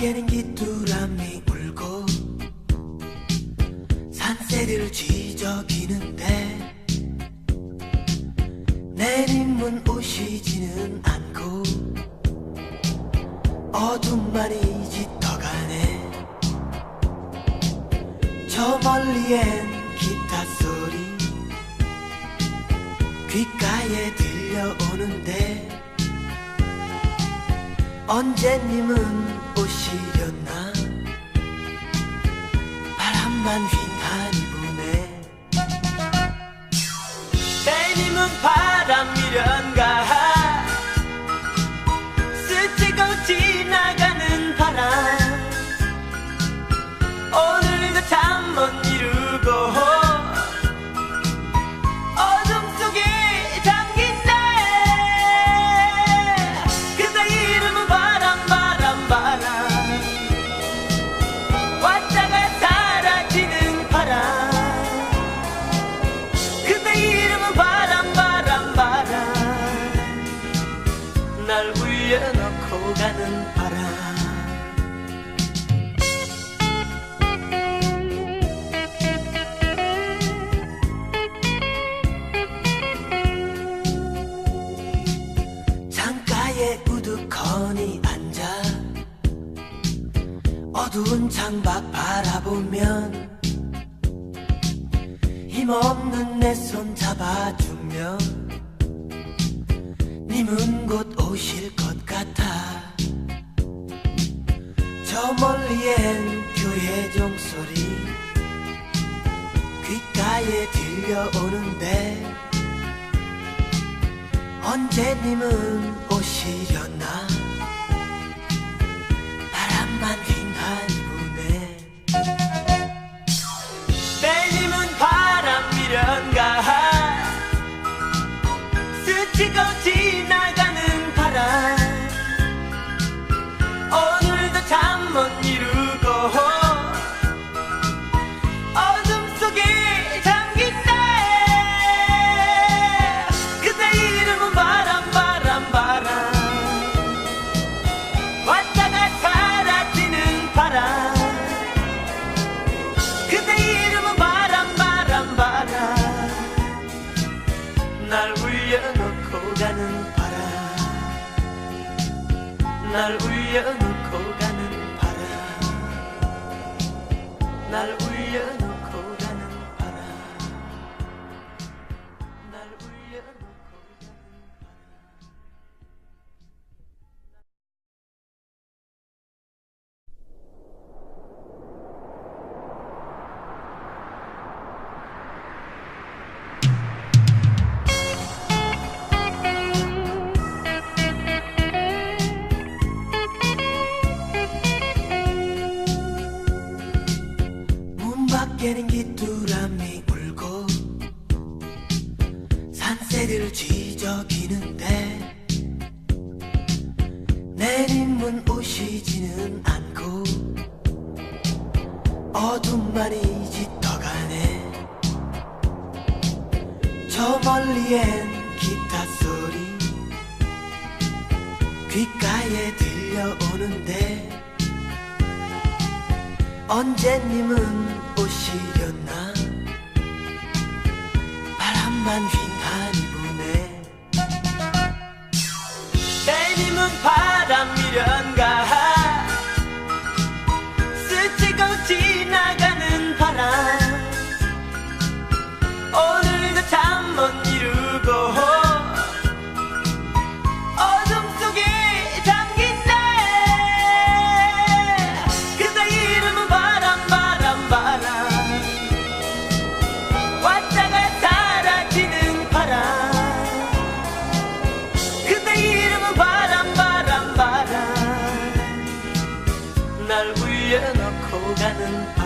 밖에는 귀뚜라미 울고 산새들 쥐저기는데 내림은 오시지는 않고 어둠만이 짙어가네. 저 멀리엔 기타 소리 귓가에 들려오는데 언제님은 오시려나? 바람만 휘날이 부네 때님은 바 가는 바람. 우두커니 앉아. 어두운 창밖 바라보면 힘없는 내 손 잡아주며 님은 곧 오실 것 같아 종소리. 귓가에 들려오는데 언제 님은 오시려나 문 밖에는 귀뚜라미 울고 산새들 쥐저기는데 내림은 오시지는 않고 어둠만이 짙어가네. 저 멀리엔 기타 소리 귓가에 들려오는데 언제님은 오시려나? 바람만 휘날이 Thank you.